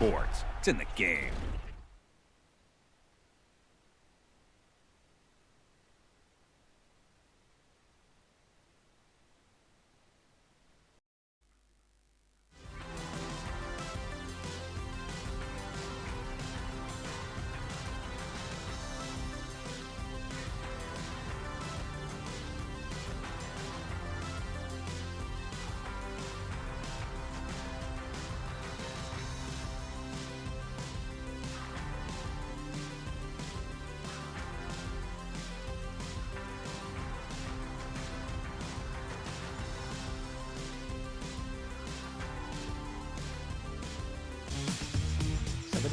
sports. It's in the game.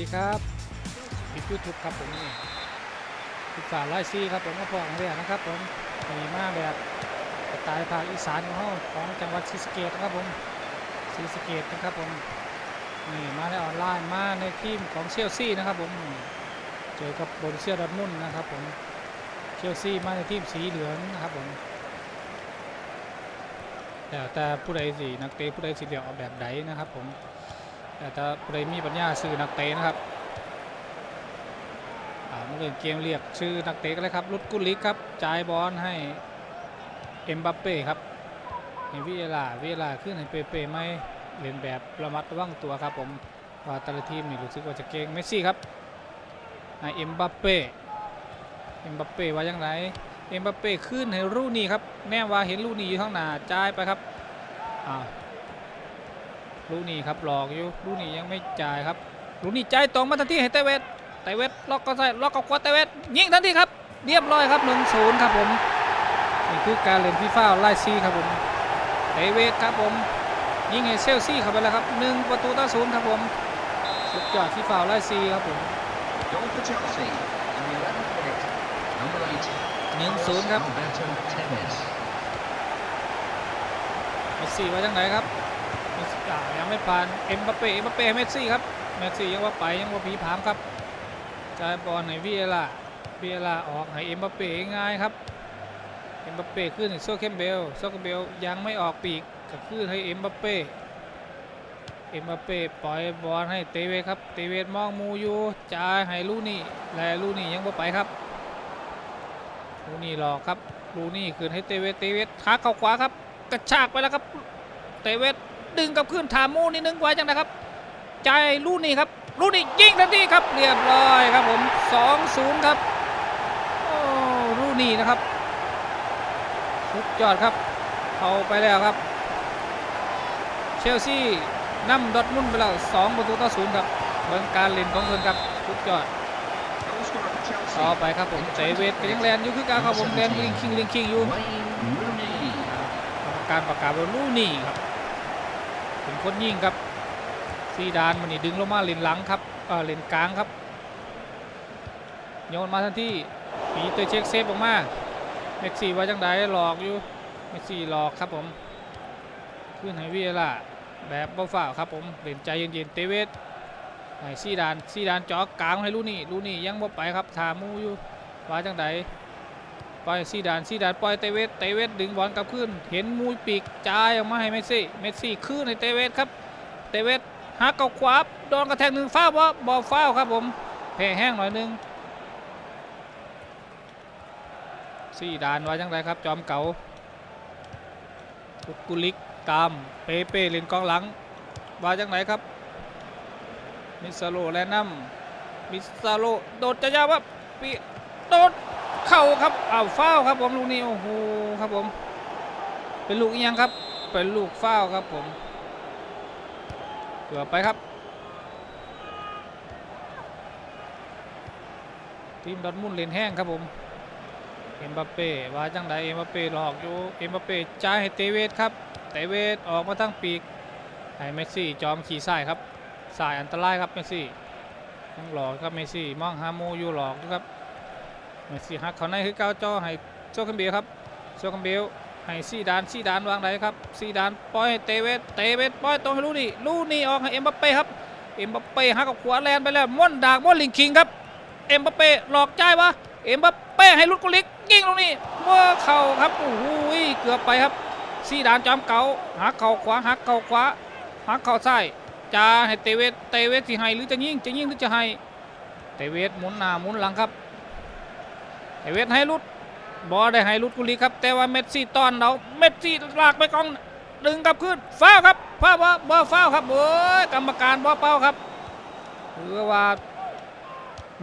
ดีครับพิยูทูบครับผมพิฟาไลซีครับผมมาพอของเรียนะครับผมมีมาแบบตล์ภาคอีสานของของจังหวัดศรีสะเกษนะครับผมศรีสะเกษนะครับผมนี่มาในออนไลน์มาในทีมของเชลซีนะครับผมเจอกับบรุเซียดอร์ทมุนนะครับผมเชลซีมาในทีมสีเหลืองนะครับผมแต่แต่ผู้ใดสีนักเตะผู้ใดสีเหลืองออกแบบใดนะครับผม แต่ถ้าใครมีปัญญาซื้อนักเตะนะครับอ่ามาเล่นเกมเรียกชื่อนักเตะกันเลยครับรุดกุลิกครับจ่ายบอลให้เอ็มบัปเป้ครับให้วิเอลาวิเอลาขึ้นให้เปเป้ไม่เล่นแบบระมัดระวังตัวครับผมว่าแต่ละทีมนี่รู้สึกว่าจะเก่งเมสซี่ครับให้เอ็มบัปเป้เอ็มบัปเป้ว่ายังไงเอ็มบัปเป้ขึ้นให้ลูนี่ครับแน่ว่าเห็นลูนี่อยู่ข้างหน้าจ่ายไปครับอ้าว ลูนี่ครับหลอกอยู่ลูนี่ยังไม่จ่ายครับลูนี่จ่ายตรงมาทันทีให้เตเวสเตเวสล็อกก็ใส่ล็อกกับควาเตเวสยิงทันทีครับเรียบร้อยครับ1นศูนย์ครับผมนี่คือการเล่นฟีฟ่าไล่ซีครับผมเตเวสครับผมยิงให้เชลซีเข้าไปแล้วครับหนึ่งประตูต่อศูนย์ครับผมสุดยอดฟีฟ่าไล่ซีครับผม Goal for Chelsea in the 11th minute. Number 8. หนึ่งศูนย์ครับ Alberto Tevez. เมสซี่ว่าจังไหนครับเมสซี่อ่ายัง ไม่ผ่านเอ็มบัปเป้เอ็มบัปเป้เมสซี่ครับเมสซี่ยังว่าไปยังว่าผีผามครับจ่ายบอลให้วิเอล่าวิเอล่าออกให้เอ็มบัปเป้ง่ายครับเอ็มบัปเป้ขึ้นโซเคมเบลโซเคมเบลยังไม่ออกปีกก็ขึ้นให้เอ็มบัปเป้เอ็มบัปเป้ปล่อยบอลให้เตเวสครับเตเวสมองมูอยู่จ่ายให้ลูนี่แลลูนี่ยังบ่าไปครับลูนี่หลอกครับลูนี่คืนให้เตเวสเตเวสหักเข้าขวาครับกระชากไปแล้วครับเตเวส ดึงกับขึ้นถามูนิดนึงไว้จังนะครับ ใจลูนี่ครับลูนี่ยิงทันทีครับเรียบร้อยครับผม2-0ครับโอ้ลูนี่นะครับสุดยอดครับเข้าไปแล้วครับ เชลซีนำดอทมุนไปแล้ว2ประตูต่อศูนย์ครับเบิ่งการเล่นของเพิ่นครับสุดยอดต่อไปครับผมเตเวสก็ยังแลนอยู่คือการครับผมแลนลิงคิงลิงคิงอยู่การประกาศว่าลูนี่ครับ เป็นคนยิงครับซีดานมันนี่ดึงลงมาเลนหลังครับเออเลนกลางครับโยนมาทันทีปีเตอร์เช็คเซฟออกมาเมสซี่ว่าจังไดหลอกอยู่เมสซี่หลอกครับผมขึ้นให้วิเอล่าแบบเบาฝ่าครับผมเล่นใจเย็นๆเตเวสให้ซีดานซีดานจ่อกลางให้ลูนี่ลูนี่ยังบ่ไปครับถามูอยู่ว่าจังได ปล่อยซีดานซีดานปล่อยเตเวสเตเวสดึงบอลกลับขึ้น เห็นมูยปีกจ่ายออกมาให้เมสซี่เมสซี่ขึ้นในเตเวสครับเตเวสหักเกาขวาโดนกระแทกหนึ่งฟ้าวะบอลฟ้าวครับผมแพ้แห้งหน่อยนึงซีดานไว่าจังไรครับจอมเก่ากุดกุลิกตามเปเป้เล่นกองหลังว่าจังไรครับมิซาโลแลนัมมิซาโลโดดจะยาวว่าปีโดด เข้าครับอ้าวฟ้าวครับผมลูกนี้โอ้โหครับผม เป็นลูกอียังครับ เป็นลูกฟ้าวครับผมเกือบไปครับทีมดอทมุนเลนแห้งครับผมเอ็มบัปเป้ว่าจังไดเอ็มบัปเป้หลอกอยู่เอ็มบัปเป้จ่ายให้เตเวสครับเตเวสออกมาทั้งปีกให้เมสซี่จอมขี่สายครับสายอันตรายครับเมสซี่ยังหลอกครับเมสซี่มองหาโมอยู่หลอกครับ เมสซี่ฮักเขาในคือเก้าจอให้โซคัมเบลครับโซคัมเบลให้ซีดานซีดานวางไหนครับซีดานปล่อยให้เตเวสเตเวสปล่อยตรงให้ลูนี่ลูนี่ออกให้เอ็มบัปเป้ครับเอ็มบัปเป้ฮักกับขวาแลนไปแล้วม่อนดากม่อนลิงคิงครับเอ็มบัปเป้หลอกจ่ายวะเอ็มบัปเป้ให้ลุดกุลิกยิงตรงนี้ว่าเข่าครับโอ้โหเกือบไปครับซีดานจอมเก่าหักเข่าขวาหักเข่าขวาหักเข่าซ้ายจาให้เตเวสเตเวสสิให้หรือจะยิงจะยิงหรือจะให้เตเวสหมุนหน้าหมุนหลังครับ เตเวสให้ลุดบอได้ให้ลุดกุลีครับ แต่ว่าเมสซี่ต้อนเราเมสซี่ลากไปกองดึงกลับขึ้นฟาวครับฟาวบ่บ่ฟาวครับโอ้ยกรรมการบ่เป้าครับหรือว่า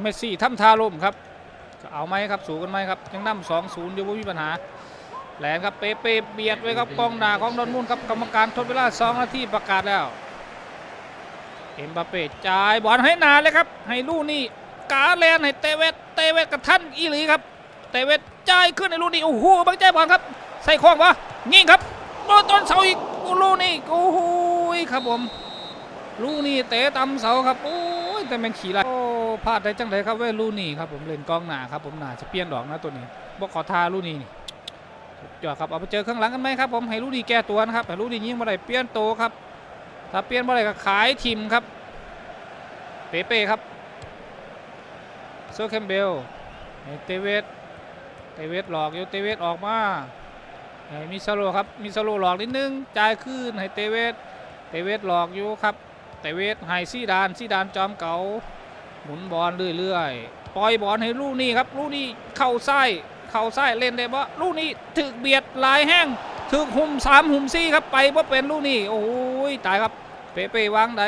เมสซี่ทำทาลมครับจะเอาไหมครับสูงกันไหมครับยังนำสองศูนย์อยู่ไม่มีปัญหาแหลนครับเปเปเบียดไว้ครับกองหน้าของดอนมุนครับกรรมการทดเวลา2นาทีประกาศแล้วเอ็มบาเป้จ่ายบอลให้นาเลยครับ ให้ลูนี่กาแลนให้เตเวสเตเวสกับท่านอีหลีครับ เตเวสจ่ายขึ้นในลูกนี่โอ้โหบังใจบอลครับ ใส่ข้องวะยิงครับโดนต้นเสาอีกลูกนี่โอ้โหครับผมลูกนี่เตะตำเสาครับโอ้ยแต่แมันขี่ไรโอ้พลาดได้จังไดครับเว้ยลูกนี่ครับผมเล่นกองหน้าครับผมหน้าจะเปลี่ยนดอกนะตัวนี้บอกขอทาลูกนี่นี่สุดยอดครับเอาไปเจอข้างหลังกันไหมครับผมให้รู้ดีแก้ตัวนะครับให้รู้ดียิงเมื่อไรเปลี่ยนโตครับถ้าเปลี่ยนเมื่อไรก็ขายทีมครับเปเป้ครับโซเคมเบลเตเวส เตเวสหลอกอยู่เตเวสออกมาให้มิซาโลครับมิซาโลหลอกนิดนึงจ่ายคืนให้เตเวสเตเวสหลอกอยู่ครับเตเวสให้ซีดานซีดานจอมเก่าหมุนบอลเรื่อยๆปล่อยบอลให้ลูกนี่ครับลูกนี่เข้าไส้เข่าซ้เล่นได้บ่ลูกนี้ถึกเบียดหลายแห้งถึกหุ่มสามหุ่มซี่ครับไปว่าเป็นลูกนี้โอ้ยตายครับเปเป้วางไหน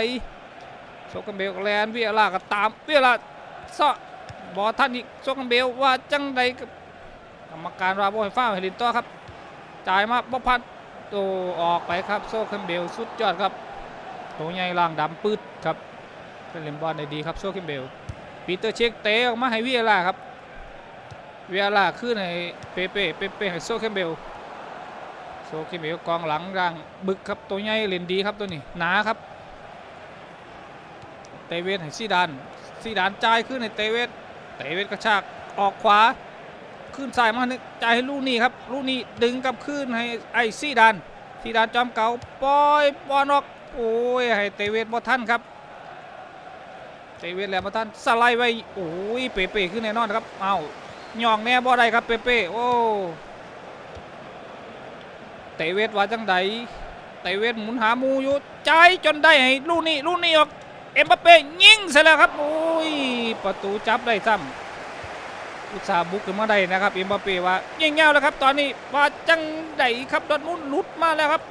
โซกันเบลแลนวิเอลาก็ตามวิเอลาซะบอท่านอีกโซกันเบลว่าจังใดกับ รรมการราโบให้ฟ้าให้ลินต่อครับจ่ายมาบ่พัดโตออกไปครับโซกันเบลสุดยอดครับตัวใหญ่ล่างดำปืดครับเป็นเล่นบอลได้ดีครับโซกันเบลปีเตอร์เช็คเตะออกมาให้วิเอลาครับเวียล่าขึ้นให้เปเป้เปเป้ให้โซเคมเบลโซเคมเบลกองหลังร่างบึกครับตัวใหญ่เล่นดีครับตัวนี้หนาครับเตเวสให้ซีดานซีดานจ่ายขึ้นให้เตเวสเตเวสกระชากออกขวา ขึ้นซ้ายมาจ่ายให้ลูกนี่ครับลูกนี่ดึงกับขึ้นให้ไอซีดานซีดานจอมเก่าปล่อยบอลออกโอ้ยให้เตเวสบอทันครับเตเวสแล้วบอทันสไลด์ไว้โอ้ยเปเป้ขึ้นแน่นอนครับเอาย่องแน่บ่ได้ครับเปเป้โอ้เตเวทว่าจังใดเตเวทหมุนหามูอยู่ใจจนได้ให้ลูกนี้ลูกนี้ออกเอ็มบัปเป้ยิงเสร็จแล้วครับโอ้ยประตูจับได้ซ้ำ อุตสาห์บุกขึ้นมาได้นะครับเอ็มบัปเป้ว่ายิงเงาแล้วครับ ตอนนี้ว่าจังใดครับดอทมุนลุดมาแล้วครับ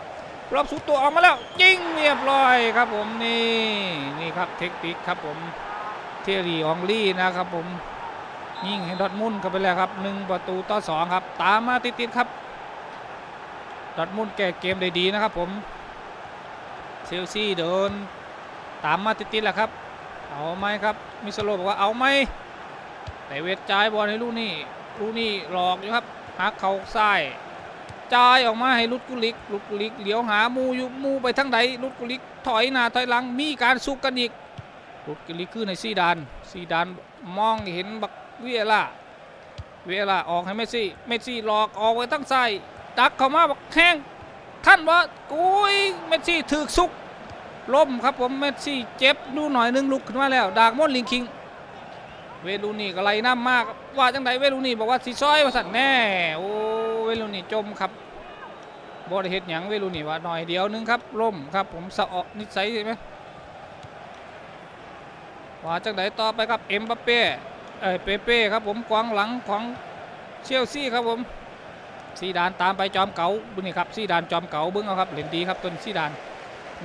รอบสุดตัวออกมาแล้ว ยิงเรียบร้อยครับผมนี่นี่ครับเทคนิคครับผมเทรีอองลี่นะครับผมยิงให้ดอทมุนเข้าไปแล้วครับหนึ่งประตูต่อสองครับ ตามมาติดๆครับดอทมุนแก้เกมได้ดีนะครับผมเชลซีเดินตามมาติดๆแหละครับเอาไหมครับมิสโลบอกว่าเอาไหม แต่เวทจ่ายบอลให้ลูกนี่ลูกนี่หลอกอยู่ครับหักเขาซ้ายจ่ายออกมาให้ลุดกุลิกลุดกุลิกเหลียวหามูอยู่มูไปทางใดลุดกุลิกถอยหน้าถอยหลังมีการสู้กันอีกลุดกุลิกขึ้นในซีดานซีดานมองเห็นบักเวียล่าเวียล่าออกให้เมสซี่เมสซี่หลอกออกไปทั้งซ้ายดักเข้ามาบอกแข้งท่านว่ากุยเมสซี่ถือซุกล้มครับผมเมสซี่เจ็บดูหน่อยนึงลุกขึ้นมาแล้วดากมอนลิงคิง เวลูนี่ก็ไล่น้ำมากว่าจังไดเวลูนี่บอกว่าสีซอยว่าสั่นแน่โอ้เวลูนี่จมครับบอดเฮ็ดหยังเวลูนี่ว่าหน่อยเดียวนึงครับล้มครับผมสะออกนิสัยใช่ไหมว่าจังไดต่อไปครับเอ็มบัปเป้เอ้เปเป้ครับผมกองหลังของเชลซีครับผมซีดานตามไปจอมเก่าบุนี่ครับซีดานจอมเก่าเบิ้งเอาครับเล่นดีครับต้นซีดาน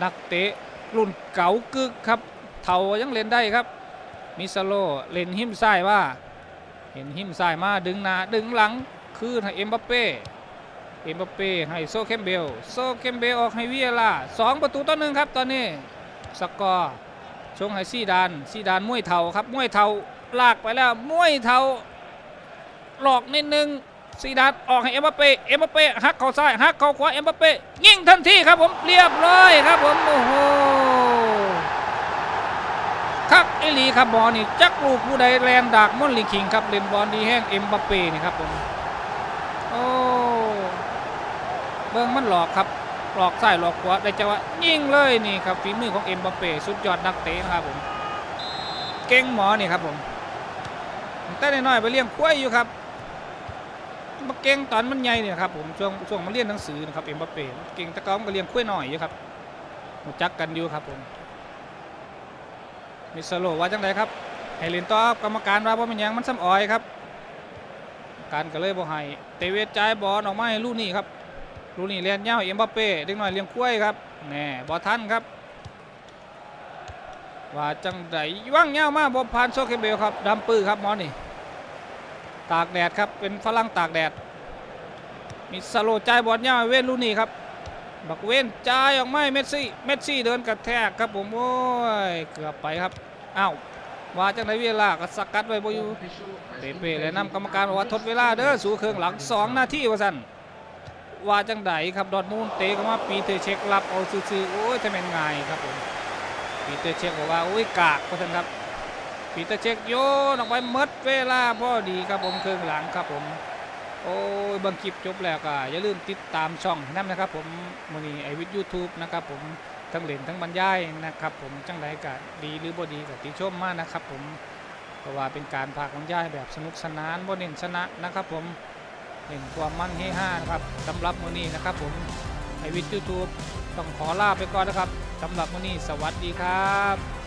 นักเตะรุ่นเก่ากึกครับเท่ายังเล่นได้ครับ มิซาโลเล่นหิมซ้ายว่าเห็นหิมซ้ายมาดึงหน้าดึงหลังคืนให้เอ็มบัปเป้เอ็มบัปเป้ให้โซเคมเบลโซเคมเบลออกให้วิเอล่าสองประตูต่อหนึ่งครับตอนนี้สกอร์ชงให้ซีดานซีดานมวยเทาครับมวยเทาลากไปแล้วมวยเทาหลอกนิดนึงซีดานออกให้เอ็มบัปเป้เอ็มบัปเป้หักเข่าซ้ายหักเข่าขวาเอ็มบัปเป้ยิงทันทีครับผมเรียบร้อยครับผมโอ้โห ครับเอหลีครับบอลนี่จักลูกผู้ใดแลนดากมอนลิคิงครับเล่นบอลดีแห้งเอ็มบัปเป้นี่ครับผมโอ้เบิ้งมันหลอกครับหลอกซ้ายหลอกขวาได้จังหวะยิงเลยนี่ครับฝีมือของเอ็มบัปเป้สุดยอดนักเตะนะครับผมเก่งหมอนี่ครับผมแต่น้อยไปเลี้ยงควยอยู่ครับมาเก่งตอนมันใหญ่เนี่ยครับผมช่วงช่วงมันเรียนหนังสือนะครับเอ็มบัปเป้เก่งตะกอนก็เลี้ยงควยหน่อยอยู่ครับจักกันอยู่ครับผม มิสโลว่าจังไดครับให้เล่นต่อบกรรมการว่าบ่เป็นหยังมันซ้ำออยครับ การก็เลยบ่ให้เตเวจายบอลออกมาให้ลูกนี่ครับลูกนี่เลียนเยาวเอ็มบัปเป้เด็กน้อยเลี้ยงกล้วยครับแน่บ่ทันครับว่าจังไดว่างเยาวมากบ่ผ่านโซเคเบลครับดำปื้อครับมอนี่ตากแดดครับเป็นฝรั่งตากแดดมิสโลใจบอลยาเว้นลูกนี่ครับ บักเว้นจ่ายออกไมาให้เมสซี่ เมสซี่เดินกระแทกครับผมโอ้ยเกือบไปครับอ้าวว่าจังไดเวลาก็สกัดไว้บอยู่เปเป้และนำกรรมการบอกว่าทดเวลาเด้อสู่เครื่องหลัง 2 นาทีว่าซั่นว่าจังไดครับดอร์ทมูลเตะเข้ามาปีเตอร์เช็ครับเอาซื่อๆโอ้ยจะเป็นไงครับผมปีเตอร์เช็คบอกว่าโอ้ยกากว่าซั่นครับปีเตอร์เช็คโยนออกไปมดเวลาพอดีครับผมเครื่องหลังครับผม โอ้ยบางคลิปจบแล้วก็อย่าลืมติดตามช่องให้น้ำนะครับผมมือนี้ไอวิทยูทูบนะครับผมทั้งเล่นทั้งบรรยายนะครับผมจังไรก็ดีหรือบ่ดีก็ติชมมากนะครับผมเพราะว่าเป็นการพากบรรยายแบบสนุกสนานบ่เน้นชนะนะครับผมเน้นความมั่นเฮฮานะครับสำหรับมือนี้นะครับผมไอวิทยูทูบต้องขอลาไปก่อนนะครับสำหรับมือนี้สวัสดีครับ